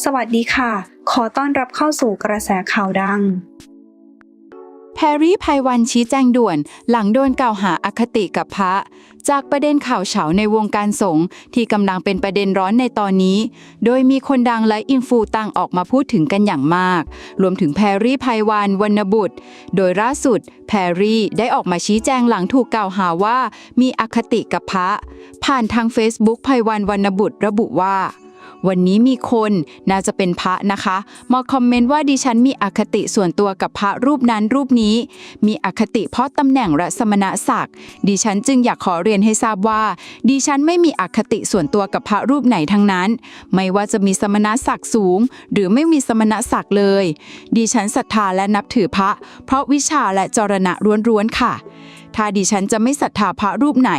สวัสดีค่ะ ขอต้อนรับเข้าสู่กระแสข่าวดัง แพรรี่ไพวันชี้แจงด่วนหลังโดนกล่าวหาอคติกับพระ จากประเด็นข่าวเฉาในวงการสงฆ์ที่กำลังเป็นประเด็นร้อนในตอนนี้ โดยมีคนดังและอินฟูต่างออกมาพูดถึงกันอย่างมาก รวมถึงแพรรี่ไพวันวรรณบุตร โดยล่าสุด แพรรี่ได้ออกมาชี้แจงหลังถูกกล่าวหาว่า มีอคติกับพระ ผ่านทาง Facebook ไพวันวรรณบุตรระบุว่า วันนี้มีคนน่าจะเป็นพระนะคะ มาคอมเมนต์ว่าดิฉันมีอคติส่วนตัวกับพระรูปนั้นรูปนี้ มีอคติเพราะตำแหน่งและสมณศักดิ์ดิฉันจึงอยากขอเรียนให้ทราบว่า ดิฉันไม่มีอคติส่วนตัวกับพระรูปไหนทั้งนั้น ไม่ว่าจะมีสมณศักดิ์สูง หรือไม่มีสมณศักดิ์เลย ดิฉันศรัทธาและนับถือพระ เพราะวิชาและจรณะล้วนๆค่ะถ้าดิฉันจะไม่ศรัทธาพระรูปไหน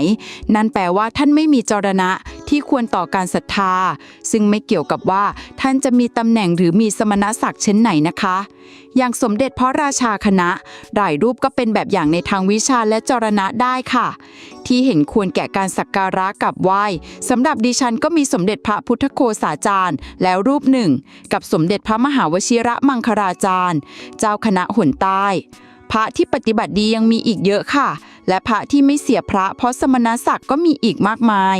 นั่นแปลว่าท่านไม่มีจรณะ ที่ควรต่อการศรัทธา ซึ่งไม่เกี่ยวกับว่าท่านจะมีตำแหน่งหรือมีสมณศักดิ์เช่นไหนนะคะ อย่างสมเด็จพระราชาคณะหลายรูปก็เป็นแบบอย่างในทางวิชาและจรณะได้ค่ะ ที่เห็นควรแก่การสักการะกับไหว้สำหรับดิฉันก็มีสมเด็จพระพุทธโฆษาจารย์ แล้วรูปหนึ่ง กับสมเด็จพระมหาวชิระมังคลาจารย์ เจ้าคณะหนใต้พระที่ปฏิบัติดียังมีอีกเยอะค่ะ และพระที่ไม่เสียพระเพราะสมณศักดิ์ก็มีอีกมากมาย